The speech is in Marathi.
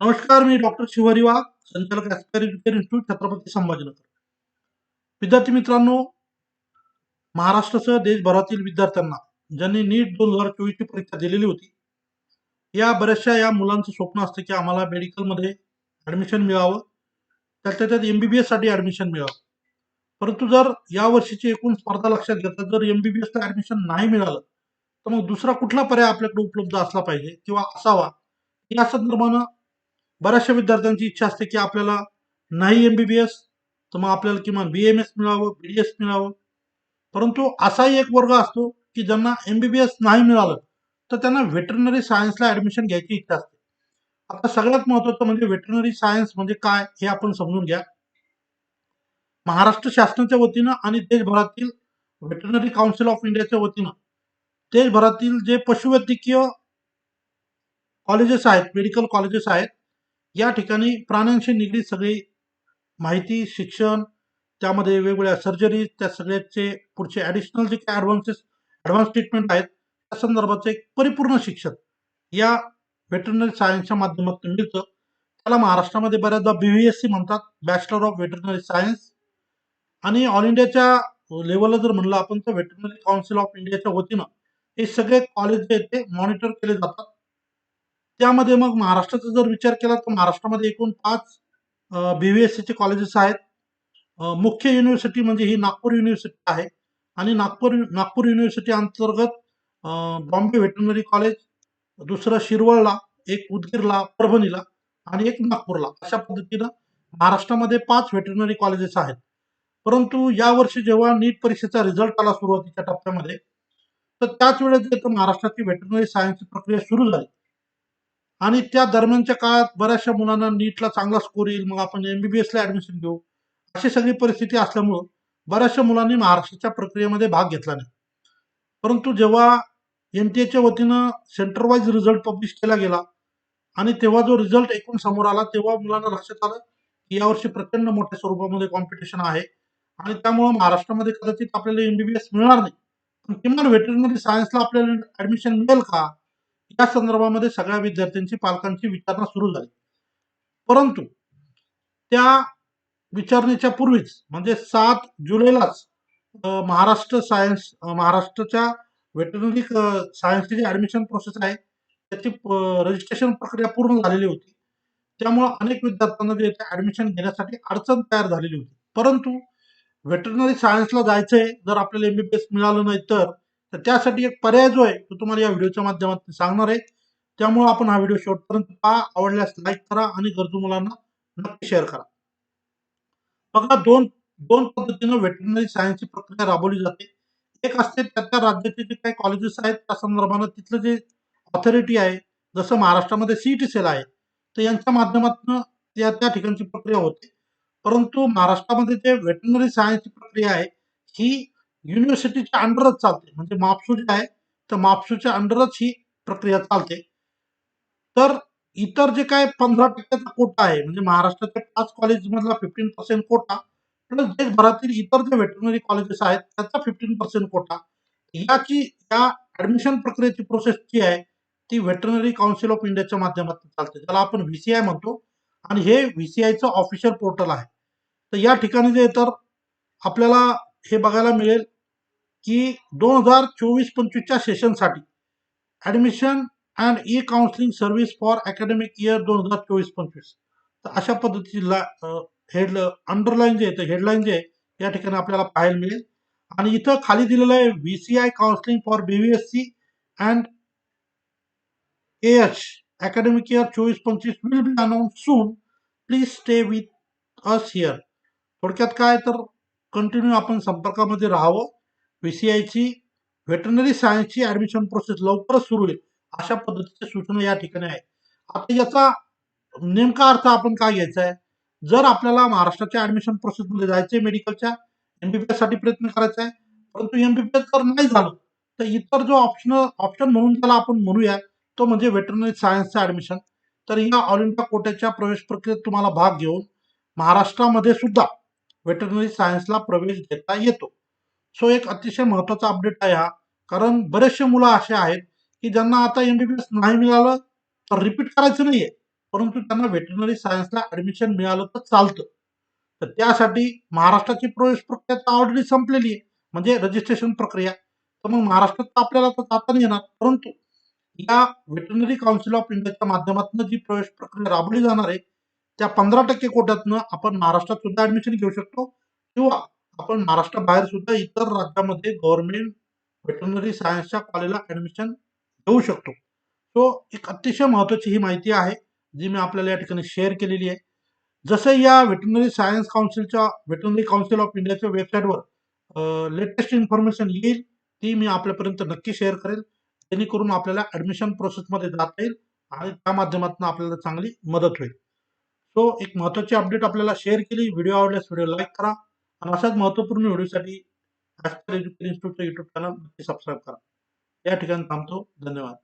नमस्कार मी डॉक्टर शिवारी वाघ संचालक एज्युकेशन इन्स्टिट्यूट छत्रपती संभाजीनगर. विद्यार्थी मित्रांनो महाराष्ट्रासह देशभरातील विद्यार्थ्यांना ज्यांनी नीट दोन हजार चोवीसची परीक्षा दिलेली होती या बऱ्याचशा या मुलांचं स्वप्न असतं की आम्हाला मेडिकलमध्ये ॲडमिशन मिळावं त्यातल्या त्यात एम बी बी एससाठी ॲडमिशन मिळावं. परंतु जर या वर्षीची एकूण स्पर्धा लक्षात घेता जर एम बी बी एसला ॲडमिशन नाही मिळालं तर मग दुसरा कुठला पर्याय आपल्याकडे उपलब्ध असला पाहिजे किंवा असावा या संदर्भानं बऱ्याचशा विद्यार्थ्यांची इच्छा असते की आपल्याला नाही एम बी बी एस तर मग आपल्याला किमान बी एम एस मिळावं बी डी एस मिळावं. परंतु असाही एक वर्ग असतो की ज्यांना एम बी बी एस नाही मिळालं तर त्यांना व्हेटरनरी सायन्सला ऍडमिशन घ्यायची इच्छा असते. आता सगळ्यात महत्वाचं म्हणजे व्हेटरनरी सायन्स म्हणजे काय हे आपण समजून घ्या. महाराष्ट्र शासनाच्या वतीनं आणि देशभरातील व्हेटरनरी काउन्सिल ऑफ इंडियाच्या वतीनं देशभरातील जे पशुवैद्यकीय कॉलेजेस आहेत मेडिकल कॉलेजेस आहेत या ठिकाणी प्राण्यांशी निगडीत सगळी माहिती शिक्षण त्यामध्ये वेगवेगळ्या सर्जरीज त्या सगळ्याचे पुढचे ॲडिशनल जे काही ॲडव्हान्सेस ॲडव्हान्स ट्रीटमेंट आहेत त्या संदर्भाचं एक परिपूर्ण शिक्षण. या व्हेटरनरी सायन्सच्या माध्यमातून मिळतं. त्याला महाराष्ट्रामध्ये बऱ्याचदा बी व्ही एस सी म्हणतात बॅचलर ऑफ व्हेटरनरी सायन्स आणि ऑल इंडियाच्या लेवलला जर म्हणलं आपण तर व्हेटरनरी काउन्सिल ऑफ इंडियाच्या वतीनं हे सगळे कॉलेज जे आहेत ते मॉनिटर केले जातात. त्यामध्ये मग महाराष्ट्राचा जर विचार केला तर महाराष्ट्रामध्ये एकूण पाच बी व्ही एस सीचे कॉलेजेस आहेत. मुख्य युनिव्हर्सिटी म्हणजे ही नागपूर युनिव्हर्सिटी आहे. आणि नागपूर नागपूर युनिव्हर्सिटी अंतर्गत बॉम्बे व्हेटनरी कॉलेज दुसरं शिरवळला एक उदगीरला परभणीला आणि एक नागपूरला. अशा पद्धतीनं महाराष्ट्रामध्ये पाच व्हेटरनरी कॉलेजेस आहेत. परंतु यावर्षी जेव्हा नीट परीक्षेचा रिझल्ट आला सुरुवातीच्या टप्प्यामध्ये तर त्याच वेळेस जे तर महाराष्ट्राची व्हेटनरी सायन्सची प्रक्रिया सुरू झाली. आणि त्या दरम्यानच्या काळात बऱ्याचशा मुलांना नीटला चांगला स्कोर येईल. मग आपण एमबीबीएसला ऍडमिशन घेऊ. अशी सगळी परिस्थिती असल्यामुळं बऱ्याचशा मुलांनी महाराष्ट्राच्या प्रक्रियेमध्ये भाग घेतला नाही. परंतु जेव्हा एन टी एच्या वतीनं सेंटर वाईज रिझल्ट पब्लिश केला गेला आणि तेव्हा जो रिझल्ट एकूण समोर आला तेव्हा मुलांना लक्षात आलं की यावर्षी प्रचंड मोठ्या स्वरूपामध्ये कॉम्पिटिशन आहे. आणि त्यामुळं महाराष्ट्रामध्ये कदाचित आपल्याला एमबीबीएस मिळणार नाही. पण किमान व्हेटरनरी सायन्सला आपल्याला ऍडमिशन मिळेल का? या संदर्भामध्ये सगळ्या विद्यार्थ्यांची पालकांची विचारणा सुरू झाली. परंतु त्या विचारणेच्या पूर्वीच म्हणजे सात जुलैलाच महाराष्ट्र सायन्स महाराष्ट्राच्या व्हेटरनरी सायन्सची जी ऍडमिशन प्रोसेस आहे त्याची रजिस्ट्रेशन प्रक्रिया पूर्ण झालेली होती. त्यामुळे अनेक विद्यार्थ्यांना जे ऍडमिशन घेण्यासाठी अडचण तयार झालेली होती. परंतु व्हेटरनरी सायन्सला जायचंय जर आपल्याला एमबीबीएस मिळालं नाही तर तर त्यासाठी एक पर्याय जो आहे तो तुम्हाला या व्हिडिओच्या माध्यमातून सांगणार आहे. त्यामुळे आपण हा व्हिडिओ शेवटपर्यंत पहा. आवडल्यास लाईक करा आणि गरजू मुलांना नक्की शेअर करा. बघा दोन दोन पद्धतीनं व्हेटरनरी सायन्सची प्रक्रिया राबवली जाते. एक असते त्या त्या राज्याचे जे काही कॉलेजेस आहेत त्या संदर्भानं तिथलं जे ऑथॉरिटी आहे जसं महाराष्ट्रामध्ये सीईटी सेल आहे तर यांच्या माध्यमातून त्या त्या ठिकाणची प्रक्रिया होते. परंतु महाराष्ट्रामध्ये जे व्हेटरनरी सायन्सची प्रक्रिया आहे ही युनिव्हर्सिटीच्या अंडरच चालते. म्हणजे मापसू जे आहे तर मापसूच्या अंडरच ही प्रक्रिया चालते. तर इतर जे काय पंधरा टक्क्याचा कोटा आहे म्हणजे महाराष्ट्राच्या पाच कॉलेजमधला फिफ्टीन पर्सेंट कोटा प्लस देशभरातील इतर जे व्हेटरनरी कॉलेजेस आहेत त्याचा फिफ्टीन पर्सेंट कोटा. याची या ऍडमिशन प्रक्रियेची प्रोसेस जी आहे ती व्हेटरनरी काउन्सिल ऑफ इंडियाच्या माध्यमातून चालते. ज्याला आपण व्हीसीआय म्हणतो. आणि हे व्हीसीआयचं ऑफिशियल पोर्टल आहे. तर या ठिकाणी जे तर आपल्याला हे बघायला मिळेल की दोन हजार चोवीस पंचवीसच्या सेशनसाठी admission and E counselling service for academic year दोन हजार चोवीस पंचवीस. तर अशा पद्धतीची ला हेड अंडरलाईन जे आहे ते हेडलाईन जे आहे या ठिकाणी आपल्याला पाहायला मिळेल. आणि इथं खाली दिलेलं आहे V C I counselling for B B S C and A H academic year चोवीस पंचवीस will be announce soon please stay with us here थोडक्यात काय तर कंटिन्यू आपण संपर्कामध्ये राहावं. व्ही सी आयची व्हेटरनरी सायन्सची ऍडमिशन प्रोसेस लवकरच सुरू होईल अशा पद्धतीच्या सूचना या ठिकाणी आहे. आता याचा नेमका अर्थ आपण काय घ्यायचा आहे? जर आपल्याला महाराष्ट्राच्या ऍडमिशन प्रोसेसमध्ये जायचंय मेडिकलच्या एमबीबीएससाठी प्रयत्न करायचा आहे परंतु एमबीबीएस जर नाही झालं तर इतर जो ऑप्शन ऑप्शन म्हणून त्याला आपण म्हणूया तो म्हणजे व्हेटरनरी सायन्सचं ऍडमिशन तर या ऑल इंडिया कोट्याच्या प्रवेश प्रक्रियेत तुम्हाला भाग घेऊन महाराष्ट्रामध्ये सुद्धा व्हेटरनरी सायन्सला प्रवेश घेता येतो. सो एक अतिशय महत्त्वाचा अपडेट आहे हा. कारण बरेचसे मुलं असे आहेत की ज्यांना आता एमबीबीएस नाही मिळालं तर रिपीट करायचं नाहीये. परंतु त्यांना व्हेटरनरी सायन्सला ऍडमिशन मिळालं तर चालतं. तर त्यासाठी महाराष्ट्राची प्रवेश प्रक्रिया तर ऑलरेडी संपलेली आहे. म्हणजे रजिस्ट्रेशन प्रक्रिया. तर मग महाराष्ट्रात तर आपल्याला तर जाता नाही येणार. परंतु या व्हेटरनरी काउन्सिल ऑफ इंडियाच्या माध्यमातून जी प्रवेश प्रक्रिया राबवली जाणार आहे त्या पंधरा टक्के कोट्यातनं आपण महाराष्ट्रात सुद्धा ऍडमिशन घेऊ शकतो. किंवा आपण महाराष्ट्राबाहेर सुद्धा इतर राज्यामध्ये गव्हर्नमेंट व्हेटरनरी सायन्सच्या कॉलेजला ऍडमिशन घेऊ शकतो. सो एक अतिशय महत्वाची ही माहिती आहे जी मी आपल्याला या ठिकाणी शेअर केलेली आहे. जसं या व्हेटनरी सायन्स काउन्सिलच्या व्हेटनरी काउन्सिल ऑफ इंडियाच्या वेबसाईटवर लेटेस्ट इन्फॉर्मेशन येईल ती मी आपल्यापर्यंत नक्की शेअर करेल. जेणेकरून आपल्याला ऍडमिशन प्रोसेसमध्ये जाता येईल आणि त्या माध्यमातून आपल्याला चांगली मदत होईल. सो एक महत्वाची अपडेट आपल्याला शेअर केली. व्हिडिओ आवडल्यास व्हिडिओ लाईक करा. आणि अशाच महत्त्वपूर्ण व्हिडिओसाठी एज्युकेशन इन्स्टिट्यूटचा युट्यूब चॅनल नक्की सबस्क्राईब करा. या ठिकाणी थांबतो. धन्यवाद.